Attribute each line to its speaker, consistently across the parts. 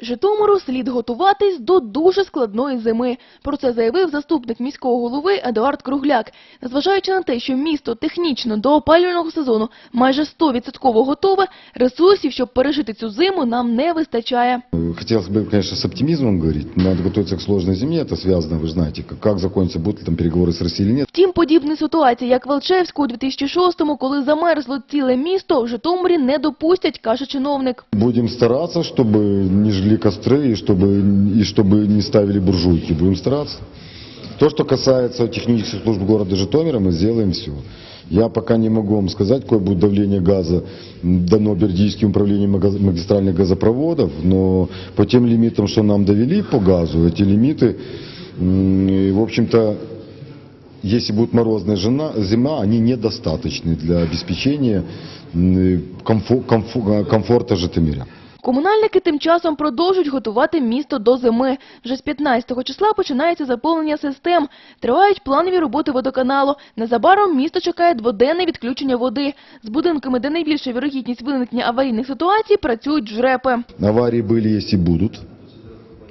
Speaker 1: Житомиру слід готуватись до дуже складної зими. Про це заявив заступник міського голови Едуард Кругляк. Незважаючи на те, що місто технічно до опалювального сезону майже 100% готове, ресурсів, щоб пережити цю зиму, нам не вистачає.
Speaker 2: Хотелось бы, конечно, с оптимизмом говорить. Надо готовиться к сложной зиме. Это связано, вы же знаете, как, как закончится, будут ли там переговоры с Россией или нет.
Speaker 1: Втім, подібні ситуації, як в Алчевську у 2006-му, коли замерзло ціле місто, в Житомирі не допустять, каже чиновник.
Speaker 2: Будем стараться, чтобы не Жгли костры и чтобы, и чтобы не ставили буржуйки. Будем стараться. То, что касается технических служб города Житомира, мы сделаем все. Я пока не могу вам сказать, какое будет давление газа дано Бердийским управлением магистральных газопроводов, но по тем лимитам, что нам довели по газу, эти лимиты, в общем-то, если будет морозная жена, зима, они недостаточны для обеспечения м, комфо- комфо- комфорта Житомиря.
Speaker 1: Комунальники тим часом продовжують готувати місто до зими. Вже з 15 числа починається заповнення систем. Тривають планові роботи водоканалу. Незабаром місто чекає дводенне відключення води. З будинками, де найбільша вірогідність виникнення аварійних ситуацій, працюють жрепи.
Speaker 2: Аварии были, есть и будут.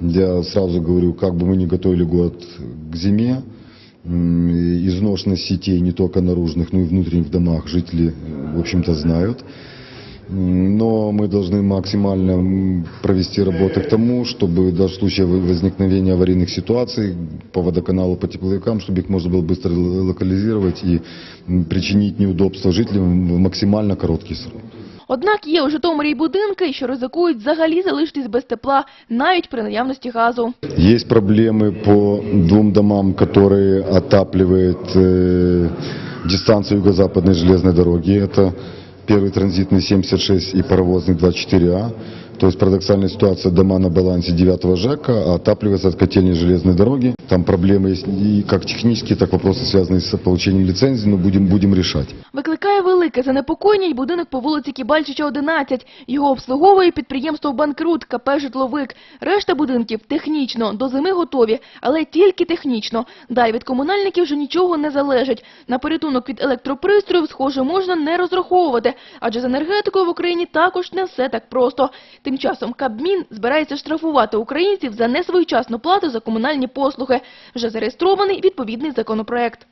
Speaker 2: Я сразу говорю, как бы мы ни готовили год к зиме, м, и изношенность сетей не только наружных, но и внутренних в домах жители, э, в общем-то, знают. М, Но мы должны максимально м, провести работы к тому, чтобы даже в случае вы- возникновения аварийных ситуаций по водоканалу, по тепловикам, чтобы их можно было быстро л- локализировать и м, причинить неудобства жителям в максимально короткий срок.
Speaker 1: Однак є у Житомирі й будинки, що ризикують взагалі залишитись без тепла, навіть при наявності газу.
Speaker 2: Есть проблемы по двум домам, которые отапливает э, дистанцию юго-западной железной дороги. Это первый транзитный 76 и паровозный 24А. То есть парадоксальная ситуация, дома на балансе 9 ЖЭКа, а отапливается от котельной железной дороги. Там проблемы есть и как технические, так вопросы связанные с получением лицензии, но будем, будем решать.
Speaker 1: Викликає велике занепокоєння й будинок по вулиці Кібальчича, 11. Його обслуговує підприємство «Банкрут» КП «Житловик». Решта будинків технічно, до зими готові, але тільки технічно. Далі від комунальників вже нічого не залежить. На порятунок від електропристроїв, схоже, можна не розраховувати, адже з енергетикою в Україні також не все так просто. Тим часом Кабмін збирається штрафувати українців за несвоєчасну плату за комунальні послуги. Вже зареєстрований відповідний законопроект.